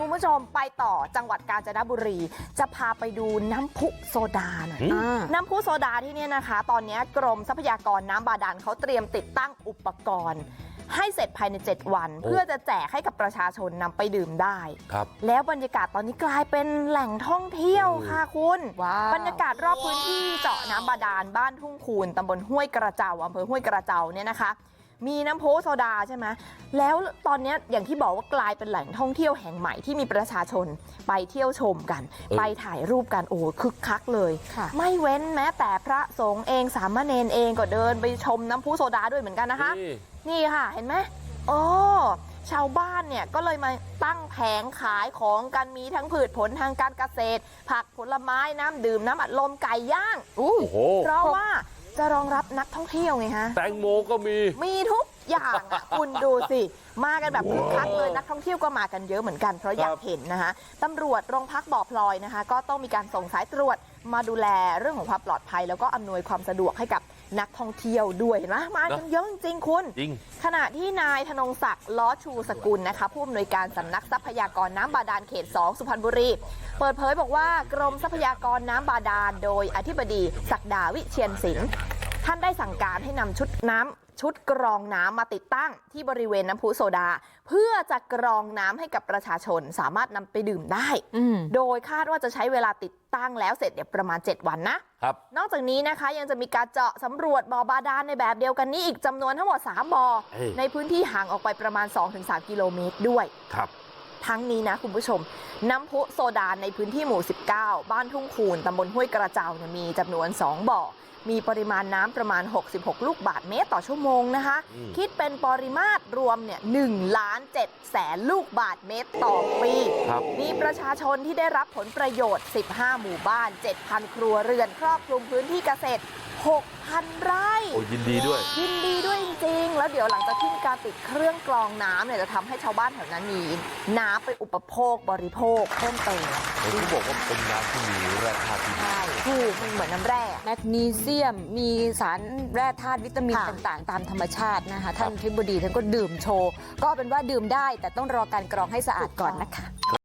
คุณผู้ชมไปต่อจังหวัดกาญจนบุรี จะพาไปดูน้ำพุโซดาหน่อยอืมอ่าน้ำพุโซดาที่เนี่ยนะคะ ตอนนี้กรมทรัพยากรน้ำบาดาลเขาเตรียมติดตั้งอุปกรณ์ ให้เสร็จภายใน 7 วันโอ้เพื่อจะแจกให้กับประชาชนนำไปดื่มได้ครับแล้วบรรยากาศตอนนี้กลายเป็นแหล่งท่องเที่ยวค่ะคุณว้าวบรรยากาศรอบพื้นที่เจาะน้ำบาดาลบ้านทุ่งคูนตำบลห้วยกระเจ้าอำเภอห้วยกระเจ้าเนี่ยนะคะ มีน้ำพุโซดาใช่ไหมแล้วตอนเนี้ยอย่างที่บอกว่ากลายเป็นแหล่งท่องเที่ยวแห่งใหม่ที่มีประชาชนไปเที่ยวชมกันเออไปถ่ายรูปกันโอ้โหคึกคักเลยค่ะไม่เว้นแม้แต่พระสงฆ์เองสามเณรเองก็เดินไปชมน้ำพุโซดาด้วยเหมือนกันนะคะนี่นี่ค่ะเห็นไหมโอ้ชาวบ้านเนี่ยก็เลยมาตั้งแผงขายของกันมีทั้งผืชผลทางการเกษตร ผักผลไม้น้ำดื่มน้ำอัดลมไก่ย่างโอ้โหเพราะว่า จะรองรับนักท่องเที่ยวไงฮะ แตงโมก็มี มีทุกอย่างอะคุณดูสิ มากันแบบคึกคักเลยนักท่องเที่ยวก็มากันเยอะเหมือนกันเพราะอยากเห็นนะคะตำรวจโรงพักบ่อพลอยนะคะ ก็ต้องมีการส่งสายตรวจมาดูแลเรื่องของความปลอดภัย แล้วก็อำนวยความสะดวกให้กับนักท่องเที่ยวด้วยเห็นไหมมากันเยอะจริงๆคุณ จริง ขณะที่นายธนงศักดิ์ล้อชูสกุลนะคะ ผู้อำนวยการสำนักทรัพยากรน้ำบาดาลเขต 2 สุพรรณบุรี เปิดเผยบอกว่ากรมทรัพยากรน้ำบาดาลโดยอธิบดีศักดาวิเชียนศิลป์ ท่านได้สั่งการให้นำชุดน้ำชุดกรองน้ำมาติดตั้งที่บริเวณน้ำพุโซดา เพื่อจะกรองน้ำให้กับประชาชนสามารถนำไปดื่มได้อืมโดยคาดว่าจะใช้เวลาติดตั้งแล้วเสร็จเนี่ยประมาณ 7 วันนะครับนอกจากนี้นะคะยังจะมีการเจาะสำรวจบ่อบาดาลในแบบเดียวกันนี้อีกจำนวนทั้งหมด 3บ่อเอ้ยในพื้นที่ห่างออกไปประมาณ 2-3 กิโลเมตรด้วยครับทั้งนี้นะคุณผู้ชม น้ำพุโซดาในพื้นที่หมู่ 19 บ้านทุ่งคูนตำบลห้วยกระเจ้าเนี่ยมีจำนวน 2 บ่อ มีปริมาณน้ำประมาณ 66 ลูกบาทเมตรต่อชั่วโมงนะคะอืมคิดเป็นปริมาตรรวมเนี่ย1ล้าน7แสนลูกบาทเมตรต่อปีครับมีประชาชนที่ได้รับผลประโยชน์ 15 หมู่บ้าน 7,000 ครัวเรือนครอบคลุมพื้นที่เกษตร 6,000 ไร่โอ้ยินดีด้วย ยินดีด้วยจริง ๆ แล้วเดี๋ยวหลังจากที่มีการติดเครื่องกรองน้ำเนี่ยจะทำให้ชาวบ้านแถวนั้นมีน้ำไปอุปโภคบริโภคเพิ่มเติมผมก็บอกว่าเป็นน้ำที่มีแร่ธาตุที่ดีใช่ถูกมันเหมือนน้ำแร่แมกนีเซียม มีสารแร่ธาตุวิตามินค่ะต่างๆ ตามธรรมชาตินะคะ ท่านทิบดีท่านก็ดื่มโชว์ ก็เป็นว่าดื่มได้แต่ต้องรอการกรองให้สะอาดก่อนนะคะ